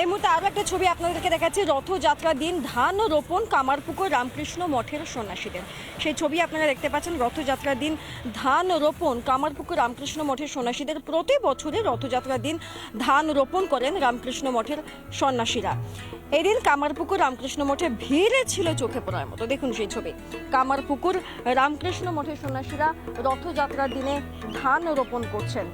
এই মুহূর্তে আরও একটা ছবি আপনাদেরকে দেখাচ্ছি। রথযাত্রার দিন ধান রোপণ কামারপুকুর রামকৃষ্ণ মঠের সন্ন্যাসীদের। সেই ছবি আপনারা দেখতে পাচ্ছেন, রথযাত্রার দিন ধান রোপণ কামারপুকুর রামকৃষ্ণ মঠের সন্ন্যাসীদের প্রতি বছরে রথযাত্রার দিন ধান রোপণ করেন রামকৃষ্ণ মঠের সন্ন্যাসীরা। এদিন কামারপুকুর রামকৃষ্ণ মঠে ভিড়ে ছিল চোখে পড়ার মতো। দেখুন সেই ছবি। কামারপুকুর রামকৃষ্ণ মঠের সন্ন্যাসীরা রথযাত্রার দিনে ধান রোপণ করছেন।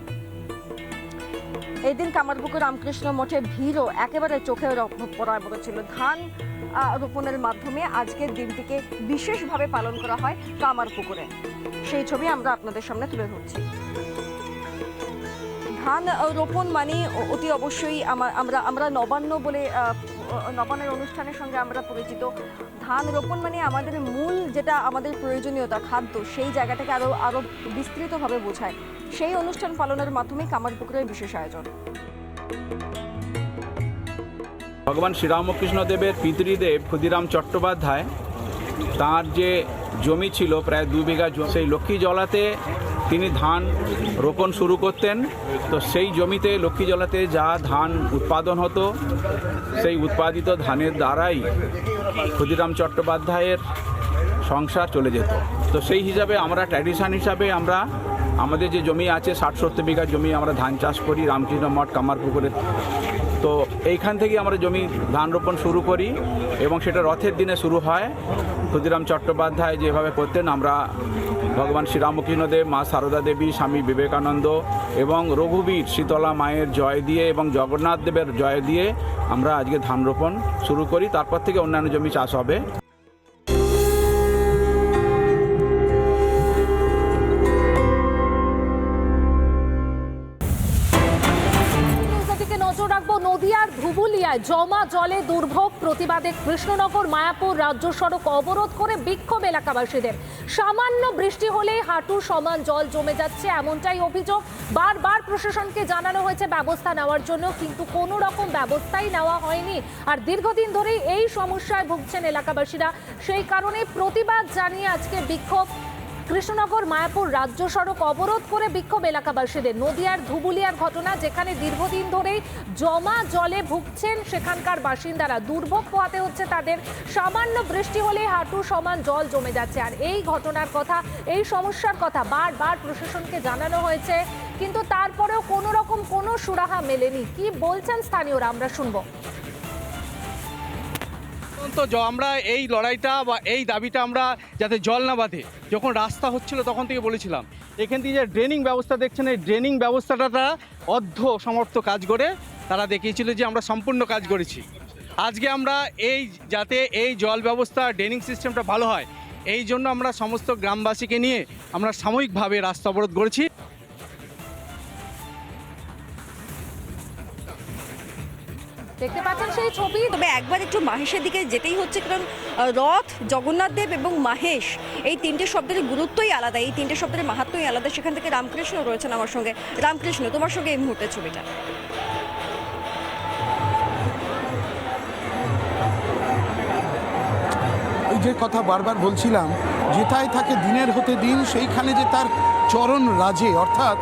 এই দিন কামারপুকুর রামকৃষ্ণ মঠে ভিড়ও একেবারে চোখে পড়ার মতো ছিল। ধান রোপণের মাধ্যমে আজকের দিনটিকে বিশেষভাবে পালন করা হয় কামারপুকুরে। সেই ছবি আমরা আপনাদের সামনে তুলে ধরছি। ধান রোপণ মানে অতি অবশ্যই আমা- আমরা আমরা নবান্ন বলে আহ, নবান্নের অনুষ্ঠানের সঙ্গে আমরা পরিচিত। ধান রোপণ মানে আমাদের মূল যেটা আমাদের প্রয়োজনীয়তা খাদ্য সেই জায়গাটাকে আরও আরও বিস্তৃতভাবে বোঝায়। সেই অনুষ্ঠান পালনের মাধ্যমে কামারপুকুরের বিশেষ আয়োজন। ভগবান শ্রীরামকৃষ্ণদেবের পিতৃদেব ক্ষুদিরাম চট্টোপাধ্যায় তার যে জমি ছিল, প্রায় দু বিঘা সেই লক্ষ্মী জলাতে তিনি ধান রোপণ শুরু করতেন। তো সেই জমিতে লক্ষ্মী জলাতে যা ধান উৎপাদন হতো, সেই উৎপাদিত ধানের দ্বারাই ক্ষুদিরাম চট্টোপাধ্যায়ের সংসার চলে যেত। তো সেই হিসাবে আমরা ট্র্যাডিশন হিসাবে আমরা, আমাদের যে জমি আছে, ষাট সত্তর বিঘা জমি আমরা ধান চাষ করি। রামকৃষ্ণ মঠ কামারপুকুরের তো এইখান থেকে আমরা জমি ধান রোপণ শুরু করি এবং সেটা রথের দিনে শুরু হয়। ক্ষুদিরাম চট্টোপাধ্যায় যেভাবে করতেন, আমরা ভগবান শ্রীরামকৃষ্ণদেব, মা সারদা দেবী, স্বামী বিবেকানন্দ এবং রঘুবীর শীতলা মায়ের জয় দিয়ে এবং জগন্নাথ দেবের জয় দিয়ে আমরা আজকে ধান রোপণ শুরু করি। তারপর থেকে অন্যান্য জমি চাষ হবে। ধুবুলিয়ায় জমা জলে দুর্ভোগ প্রতিবাদে কৃষ্ণনগর, মায়াপুর রাজ্য সড়ক অবরোধ করে বিক্ষোভ এলাকাবাসীদের। সামান্য বৃষ্টি হলেই হাঁটু সমান জল জমে যাচ্ছে এমনটাই অভিযোগ। বারবার প্রশাসনকে জানানো হয়েছে ব্যবস্থা নেওয়ার জন্য, কিন্তু কোনো রকম ব্যবস্থাই নেওয়া হয়নি। আর দীর্ঘদিন ধরেই এই সমস্যায় ভুগছেন এলাকাবাসীরা। সেই কারণে প্রতিবাদ জানিয়ে আজকে বিক্ষোভ কৃষ্ণনগর, মায়াপুর রাজ্য সড়ক অবরোধ করে বিক্ষোভ এলাকাবাসীদের। নদিয়ার ধুবুলিয়ার ঘটনা, যেখানে দীর্ঘদিন ধরেই জমা জলে ভুগছেন সেখানকার বাসিন্দারা। দুর্ভোগ পোহাতে হচ্ছে তাদের। সামান্য বৃষ্টি হলে হাঁটু সমান জল জমে যাচ্ছে। আর এই ঘটনার কথা, এই সমস্যার কথা বারবার প্রশাসনকে জানানো হয়েছে। কিন্তু তারপরেও কোনো রকম কোনো সুরাহা মেলেনি। কি বলছেন স্থানীয়রা? আমরা শুনব। তো আমরা এই লড়াইটা বা এই দাবিটা আমরা যাতে জল না বাঁধে, যখন রাস্তা হচ্ছিল তখন থেকে বলেছিলাম। এখান থেকে যে ড্রেনিং ব্যবস্থা দেখছেন, এই ড্রেনিং ব্যবস্থাটা তারা অর্ধ সমর্থ কাজ করে তারা দেখিয়েছিল যে আমরা সম্পূর্ণ কাজ করেছি। আজকে আমরা এই যাতে এই জল ব্যবস্থা, ড্রেনিং সিস্টেমটা ভালো হয়, এই জন্য আমরা সমস্ত গ্রামবাসীকে নিয়ে আমরা সাময়িকভাবে রাস্তা অবরোধ করেছি। দেখতে পাচ্ছেন সেই ছবি। তবে একবার একটু মাহেশের দিকে যেতেই হচ্ছে, কারণ রথ, জগন্নাথ দেব এবং মাহেশ, এই তিনটে শব্দের গুরুত্বই আলাদা। এই তিনটে শব্দের মাহাত্মই আলাদা। সেখান থেকে রামকৃষ্ণ রয়েছেন আমার সঙ্গে। রামকৃষ্ণ, তোমার সঙ্গে এই মুহূর্তে ছবিটা। এই যে কথা বারবার বলছিলাম, যেথায় থাকে দিনের হতে দিন, সেইখানে যে তার চরণ রাজে, অর্থাৎ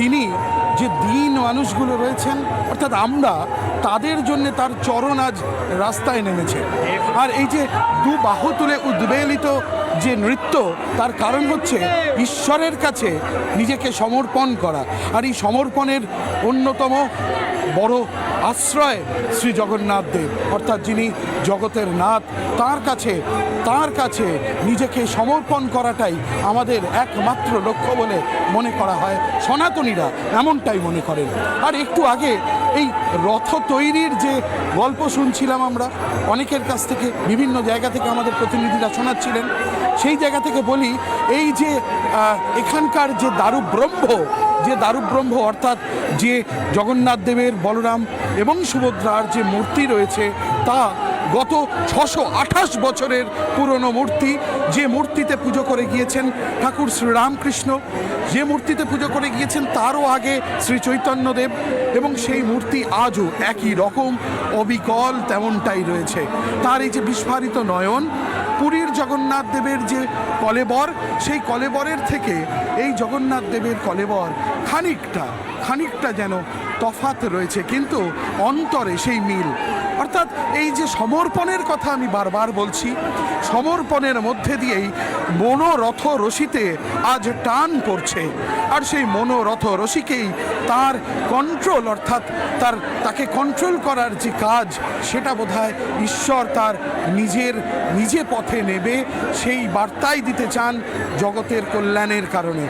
তিনি যে দিন মানুষগুলো রয়েছেন, অর্থাৎ আমরা, তাদের জন্য তার চরণ আজ রাস্তায় নেমেছে। আর এই যে দু বাহু তুলে উদ্বেলিত যে নৃত্য, তার কারণ হচ্ছে ঈশ্বরের কাছে নিজেকে সমর্পণ করা। আর এই সমর্পণের অন্যতম বড় আশ্রয় শ্রী জগন্নাথ দেব। অর্থাৎ যিনি জগতের নাথ, তার কাছে তার কাছে নিজেকে সমর্পণ করাটাই আমাদের একমাত্র লক্ষ্য বলে মনে করা হয়। সনাতনীরা এমনটাই মনে করেন। আর একটু আগে এই রথ তৈরির যে গল্প শুনছিলাম আমরা, অনেকের কাছ থেকে, বিভিন্ন জায়গা থেকে আমাদের প্রতিনিধিরা শোনাচ্ছিলেন। সেই জায়গা থেকে বলি, এই যে এখানকার যে দারুব্রহ্ম যে দারুব্রহ্ম অর্থাৎ যে জগন্নাথ দেবের বলরাম এবং সুভদ্রার যে মূর্তি রয়েছে, তা গত ছশো আঠাশ বছরের পুরনো মূর্তি, যে মূর্তিতে পুজো করে গিয়েছেন ঠাকুর শ্রীরামকৃষ্ণ, যে মূর্তিতে পুজো করে গিয়েছেন তারও আগে শ্রী চৈতন্যদেব এবং সেই মূর্তি আজও একই রকম, অবিকল তেমনটাই রয়েছে। তার এই যে বিস্ফারিত নয়ন পুরীর জগন্নাথ দেবের যে কলেবর, সেই কলেবরের থেকে এই জগন্নাথ দেবের কলেবর খানিকটা খানিকটা যেন তফাত রয়েছে। কিন্তু অন্তরে সেই মিল অর্থাৎ এই যে সমর্পণের কথা আমি বারবার বলছি, সমর্পণের মধ্যে দিয়েই মনোরথ রশিতে আজ টান পড়ছে। আর সেই মনোরথ রশিকেই তার কন্ট্রোল অর্থাৎ তার, তাকে কন্ট্রোল করার যে কাজ, সেটা বোধহয় ঈশ্বর তার নিজের, নিজে পথে নেবে, সেই বার্তাই দিতে চান জগতের কল্যাণের কারণে।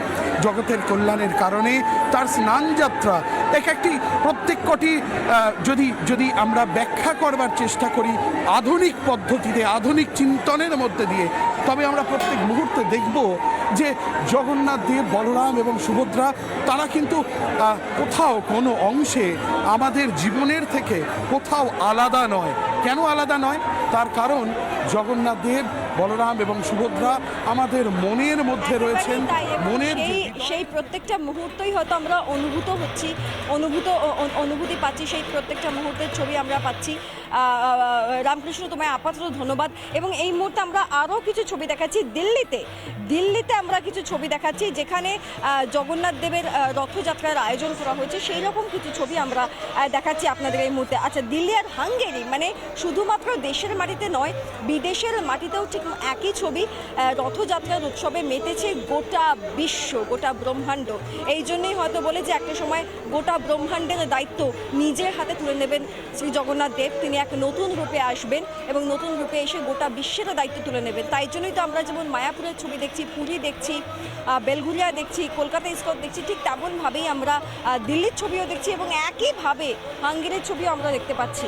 জগতের কল্যাণের কারণে তার স্নানযাত্রা এক একটি প্রত্যেক কটি যদি যদি আমরা ব্যাখ্যা করবার চেষ্টা করি আধুনিক পদ্ধতিতে, আধুনিক চিন্তনের মধ্যে দিয়ে, তবে আমরা প্রত্যেক মুহূর্তে দেখব যে জগন্নাথ দেব, বলরাম এবং সুভদ্রা, তারা কিন্তু কোথাও কোনো অংশে আমাদের জীবনের থেকে কোথাও আলাদা নয়। কেন আলাদা নয়? তার কারণ জগন্নাথ দেব বলরাম এবং সুভদ্রা আমাদের মনের মধ্যে রয়েছেন। তাই, এবং মনের সেই প্রত্যেকটা মুহূর্তই হয়তো আমরা অনুভূত হচ্ছি অনুভূত অনুভূতি পাচ্ছি সেই প্রত্যেকটা মুহূর্তের ছবি আমরা পাচ্ছি। রামকৃষ্ণ তোমায় আপাতত ধন্যবাদ। এবং এই মুহূর্তে আমরা আরও কিছু ছবি দেখাচ্ছি। দিল্লিতে দিল্লিতে আমরা কিছু ছবি দেখাচ্ছি যেখানে জগন্নাথ দেবের রথযাত্রার আয়োজন করা হয়েছে। সেই রকম কিছু ছবি আমরা দেখাচ্ছি আপনাদের এই মুহূর্তে। আচ্ছা দিল্লি আর হাঙ্গেরি মানে শুধুমাত্র দেশের মাটিতে নয় বিদেশের মাটিতেও ঠিক একই ছবি রথযাত্রার উৎসবে মেতেছে গোটা বিশ্ব, গোটা ব্রহ্মাণ্ড। এই জন্যই হয়তো বলে যে একটা সময় গোটা ব্রহ্মাণ্ডের দায়িত্ব নিজের হাতে তুলে নেবেন শ্রী জগন্নাথ দেব। তিনি এক নতুন রূপে আসবেন এবং নতুন রূপে এসে গোটা বিশ্বেরও দায়িত্ব তুলে নেবেন। তাই জন্যই তো আমরা যেমন মায়াপুরের ছবি দেখছি, পুরী দেখছি বেলঘুরিয়া দেখছি, কলকাতা ইস্কট দেখছি, ঠিক তেমনভাবেই আমরা দিল্লির ছবিও দেখছি এবং একইভাবে হাঙ্গেরির ছবিও আমরা দেখতে পাচ্ছি।